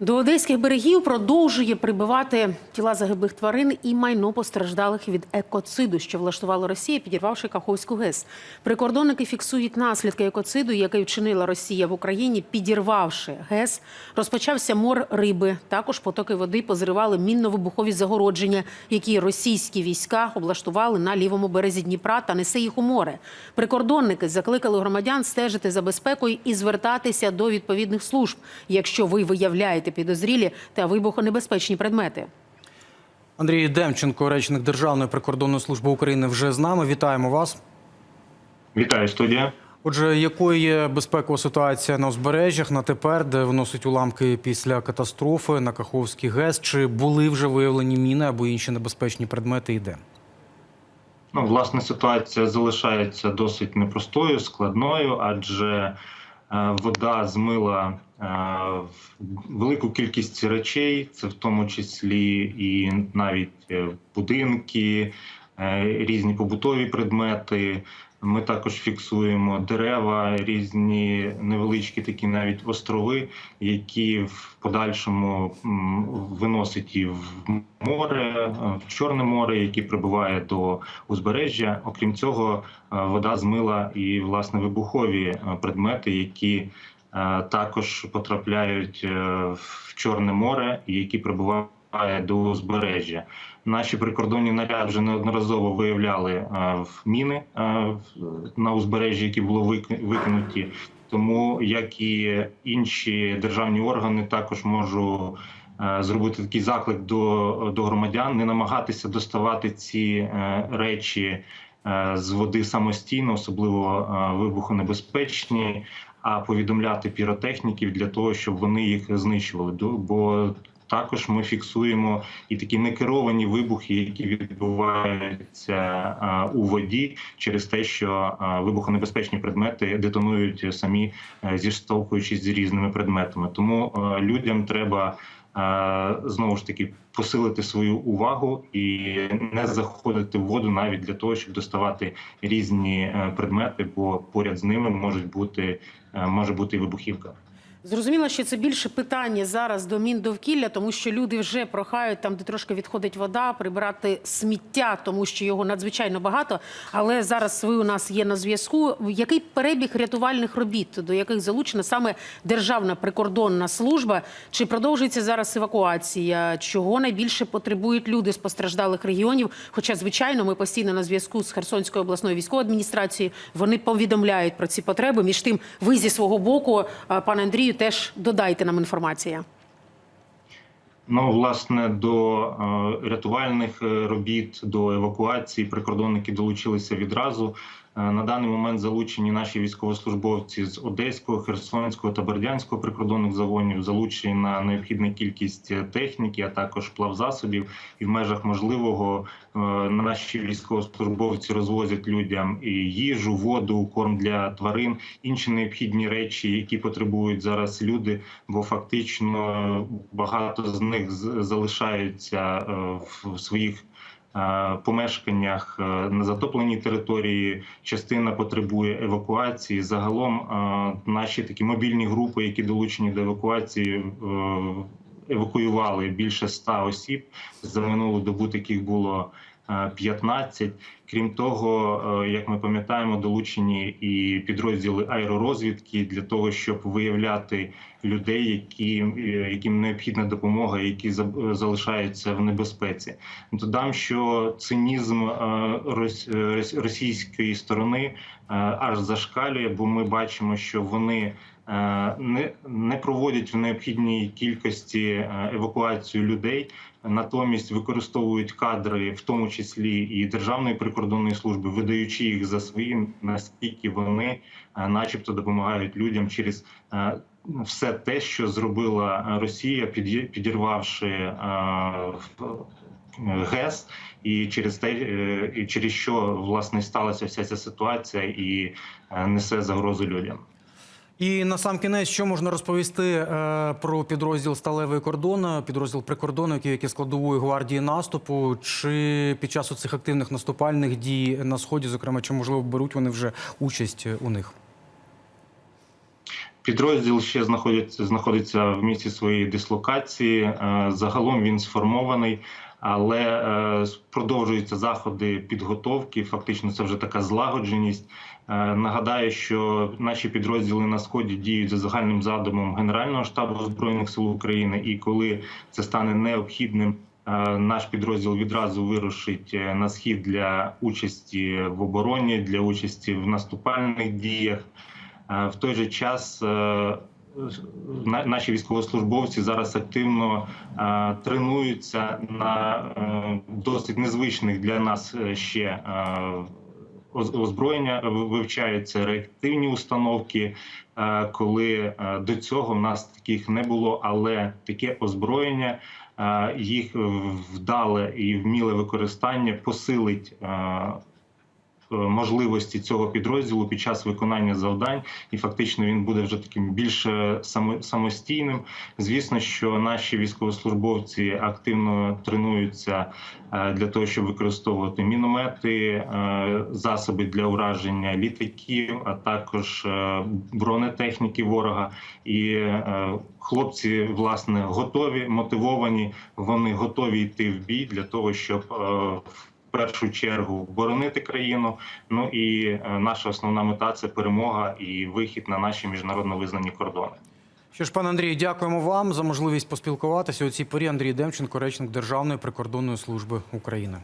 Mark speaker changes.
Speaker 1: До одеських берегів продовжує прибивати тіла загиблих тварин і майно постраждалих від екоциду, що влаштувала Росія, підірвавши Каховську ГЕС. Прикордонники фіксують наслідки екоциду, який вчинила Росія в Україні, підірвавши ГЕС. Розпочався мор риби. Також потоки води позривали мінно-вибухові загородження, які російські війська облаштували на лівому березі Дніпра та несе їх у море. Прикордонники закликали громадян стежити за безпекою і звертатися до відповідних служб, якщо ви виявляєте підозрілі та вибухонебезпечні предмети.
Speaker 2: Андрій Демченко, речник Державної прикордонної служби України, вже з нами. Вітаємо вас.
Speaker 3: Вітаю, студія.
Speaker 2: Отже, якою є безпекова ситуація на узбережжях на тепер, де виносять уламки після катастрофи на Каховський ГЕС? Чи були вже виявлені міни або інші небезпечні предмети? І де?
Speaker 3: Ну, власне, ситуація залишається досить непростою, складною, адже вода змила е, велику кількість речей, це в тому числі і навіть е, будинки, е, різні побутові предмети. Ми також фіксуємо дерева, різні невеличкі такі навіть острови, які в подальшому виносить і в море, е, в Чорне море, які прибуває до узбережжя. Окрім цього, е, вода змила і власне вибухові е, предмети, які також потрапляють в Чорне море, і які прибувають до узбережжя. Наші прикордонні наряди вже неодноразово виявляли е, міни е, на узбережжі, які були викинуті. Тому як і інші державні органи, також можу е, зробити такий заклик до, до громадян, не намагатися доставати ці речі з води самостійно, особливо вибухонебезпечні, а повідомляти піротехніків для того, щоб вони їх знищували. Бо також ми фіксуємо і такі некеровані вибухи, які відбуваються е, у воді через те, що е, вибухонебезпечні предмети детонують самі, е, зіштовхуючись з різними предметами. Тому людям треба знову ж таки посилити свою увагу і не заходити в воду навіть для того, щоб доставати різні предмети, бо поряд з ними можуть бути може бути вибухівка.
Speaker 1: Зрозуміло, що це більше питання зараз до Міндовкілля, тому що люди вже прохають там, де трошки відходить вода, прибирати сміття, тому що його надзвичайно багато. Але зараз ви у нас є на зв'язку. Який перебіг рятувальних робіт, до яких залучена саме Державна прикордонна служба? Чи продовжується зараз евакуація? Чого найбільше потребують люди з постраждалих регіонів? Хоча, звичайно, ми постійно на зв'язку з Херсонською обласною військовою адміністрацією. Вони повідомляють про ці потреби. Між тим, ви зі свого боку, пане Андрію, теж додайте нам інформація.
Speaker 3: Ну, власне, до е, рятувальних е, робіт, до евакуації прикордонники долучилися відразу. Е, на даний момент залучені наші військовослужбовці з Одеського, Херсонського та Бердянського прикордонних загонів, залучені на необхідну кількість е, техніки, а також плавзасобів. І в межах можливого е, наші військовослужбовці розвозять людям і їжу, воду, корм для тварин, інші необхідні речі, які потребують зараз люди, бо фактично багато з них залишаються в своїх помешканнях е, на затопленій території. Частина потребує евакуації. Загалом е, наші такі мобільні групи, які долучені до евакуації. е, Евакуювали більше ста осіб за минулу добу. Таких було е, 15. Крім того, е, як ми пам'ятаємо, долучені і підрозділи аеророзвідки для того, щоб виявляти людей, які, е, яким необхідна допомога, які за- залишаються в небезпеці. Додам, що цинізм е, рос- е, російської сторони е, аж зашкалює, бо ми бачимо, що вони е, не, не проводять в необхідній кількості е, евакуацію людей, натомість використовують кадри, в тому числі і Державної прикордонної служби, видаючи їх за свої, наскільки вони, е, начебто, допомагають людям через е, все те, що зробила Росія, підірвавши е, ГЕС, і через те, і через що власне сталася вся ця ситуація і несе загрозу людям.
Speaker 2: І на сам кінець, що можна розповісти е, про підрозділ Сталевий кордон, підрозділ прикордонників, які складової гвардії наступу, чи під час цих активних наступальних дій на сході, зокрема, чи можливо беруть вони вже участь у них?
Speaker 3: Підрозділ ще знаходиться, знаходиться в місці своєї дислокації. Е, Загалом він сформований, але е, продовжуються заходи підготовки. Фактично, це вже така злагодженість. Е, Нагадаю, що наші підрозділи на сході діють за загальним задумом Генерального штабу збройних сил України. І коли це стане необхідним, е, наш підрозділ відразу вирушить на схід для участі в обороні, для участі в наступальних діях. В той же час наші військовослужбовці зараз активно е, тренуються на е, досить незвичних для нас е, ще е, оз- озброєння, вивчаються реактивні установки. е, Коли е, до цього в нас таких не було, але таке озброєння, е, їх вдале і вміле використання посилить е, е, можливості цього підрозділу під час виконання завдань, і фактично він буде вже таким більш е, самостійним. Звісно, що наші військовослужбовці активно тренуються е, для того, щоб використовувати міномети, е, засоби для ураження літаків, а також е, бронетехніки ворога. І е, хлопці власне готові, мотивовані. Вони готові йти в бій для того, щоб е, першу чергу боронити країну. Ну і е, наша основна мета це перемога і вихід на наші міжнародно визнані кордони.
Speaker 2: Що ж, пане Андрію, дякуємо вам за можливість поспілкуватися у цій порі. Андрій Демченко, речник Державної прикордонної служби України.